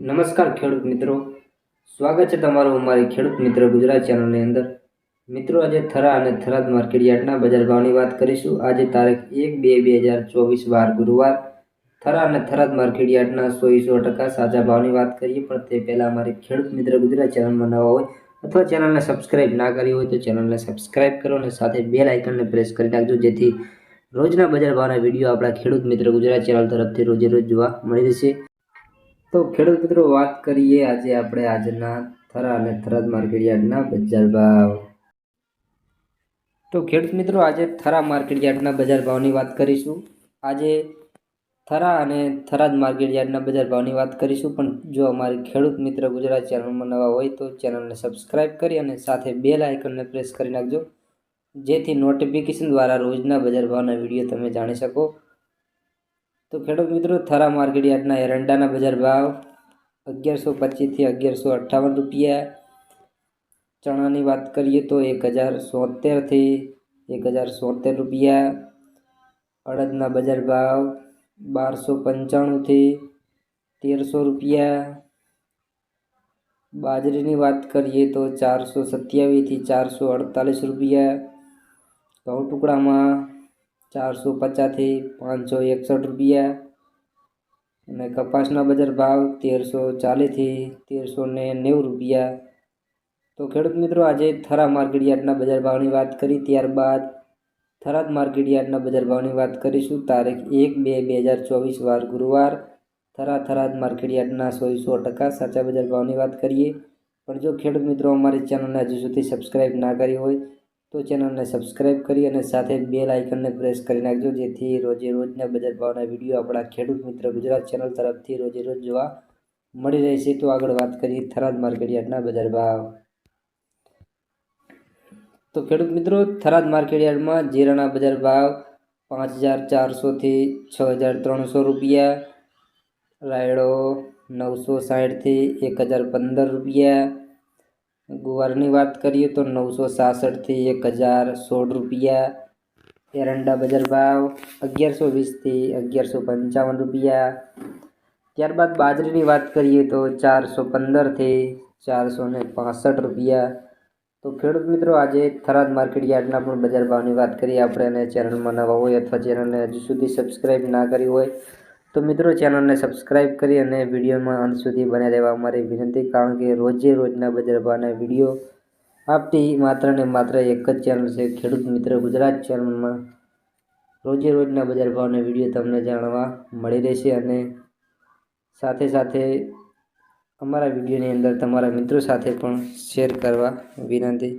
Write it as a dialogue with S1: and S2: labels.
S1: નમસ્કાર ખેડૂત મિત્રો. સ્વાગત છે તમારું અમારી ખેડૂત મિત્ર ગુજરાત ચેનલની અંદર. મિત્રો, આજે થરા અને થરાદ માર્કેટ યાર્ડના બજાર ભાવની વાત કરીશું. આજે તારીખ એક બે બે હજાર ચોવીસ, વાર ગુરુવાર. થરા અને થરાદ માર્કેટ યાર્ડના સો સો ટકા સાચા ભાવની વાત કરીએ, પણ તે પહેલાં અમારી ખેડૂત મિત્ર ગુજરાત ચેનલમાં નવા હોય અથવા ચેનલને સબસ્ક્રાઇબ ના કરી હોય તો ચેનલને સબસ્ક્રાઇબ કરો અને સાથે બેલ આઇકનને પ્રેસ કરી નાખજો. જેથી રોજના બજાર ભાવના વીડિયો આપણા ખેડૂત મિત્ર ગુજરાત ચેનલ તરફથી રોજે રોજ જોવા મળી રહેશે. તો ખેડૂત મિત્રો, વાત કરીએ આજે આપણે આજના થરા અને થરાદ માર્કેટ યાર્ડના બજાર ભાવ. તો ખેડૂત મિત્રો, આજે થરા માર્કેટ યાર્ડના બજાર ભાવની વાત કરીશું. આજે થરા અને થરાદ માર્કેટ યાર્ડના બજાર ભાવની વાત કરીશું. પણ જો અમારી ખેડૂત મિત્ર ગુજરાત ચેનલમાં નવા હોય તો ચેનલને સબસ્ક્રાઈબ કરી અને સાથે બેલ આઇકનને પ્રેસ કરી નાખજો. જેથી નોટિફિકેશન દ્વારા રોજના બજાર ભાવના વીડિયો તમે જાણી શકો. તો ખેડૂત મિત્રો, થરા માર્કેટયાર્ડના એરંડાના બજાર ભાવ અગિયારસો પચીસથી અગિયારસો અઠ્ઠાવન રૂપિયા. ચણાની વાત કરીએ તો એક હજાર સોતેરથી એક હજાર સોતેર રૂપિયા. અડદના બજાર ભાવ બારસો પંચાણુંથી તેરસો રૂપિયા. બાજરીની વાત કરીએ તો ચારસો સત્યાવીસથી ચારસો અડતાલીસ રૂપિયા. ઘઉં ટુકડામાં ચારસો પચાસથી પાંચસો એકસઠ રૂપિયા. અને કપાસના બજાર ભાવ તેરસો ચાલીસથી તેરસો ને નેવું રૂપિયા. તો ખેડૂત મિત્રો, આજે થરા માર્કેટ યાર્ડના બજાર ભાવની વાત કરી, ત્યારબાદ થરાદ માર્કેટ યાર્ડના બજાર ભાવની વાત કરીશું. તારીખ એક બે બે હજાર ચોવીસ, વાર ગુરુવાર. થરા થરાદ માર્કેટ યાર્ડના સો સો ટકા સાચા બજાર ભાવની વાત કરીએ. પણ જો ખેડૂત મિત્રો અમારી ચેનલને હજુ સુધી સબસ્ક્રાઈબ ના કરી હોય તો ચેનલને સબસ્ક્રાઈબ કરી અને સાથે બેલ આઇકનને પ્રેસ કરી નાખજો, જેથી રોજે રોજના બજાર ભાવના વીડિયો આપણા ખેડૂત મિત્ર ગુજરાત ચેનલ તરફથી રોજે રોજ જોવા મળી રહેશે. તો આગળ વાત કરીએ થરાદ માર્કેટયાર્ડના બજાર ભાવ. તો ખેડૂત મિત્રો, થરાદ માર્કેટયાર્ડમાં જીરાના બજાર ભાવ પાંચ હજાર ચારસોથી છ હજાર ત્રણસો રૂપિયા, રાયડો નવસો સાઠથી એક હજાર પંદર રૂપિયા ગુવારની વાત કરીએ તો નવસો સાસઠથી એક હજાર સોળ રૂપિયા. એરંડા બજાર ભાવ અગિયારસો વીસથી અગિયારસો પંચાવન રૂપિયા. ત્યારબાદ બાજરીની વાત કરીએ તો ચારસો પંદરથી ચારસો ને પાસઠ રૂપિયા. તો ખેડૂત મિત્રો, આજે થરાદ માર્કેટ યાર્ડના પણ બજાર ભાવની વાત કરીએ. આપણે અને ચેનલમાં નવા હોય અથવા ચેનલને હજુ સુધી સબસ્ક્રાઈબ ના કરી હોય તો મિત્રો ચેનલને સબસ્ક્રાઈબ કરી અને વિડીયોમાં અંત સુધી બને રહેવા અમારી વિનંતી, કારણ કે રોજે રોજના બજાર ભાવના વીડિયો આપતી માત્ર ને માત્ર એક જ ચેનલ છે, ખેડૂત મિત્ર ગુજરાત ચેનલમાં રોજે રોજના બજાર ભાવના વીડિયો તમને જાણવા મળી રહેશે અને સાથે સાથે અમારા વિડીયોની અંદર તમારા મિત્રો સાથે પણ શેર કરવા વિનંતી.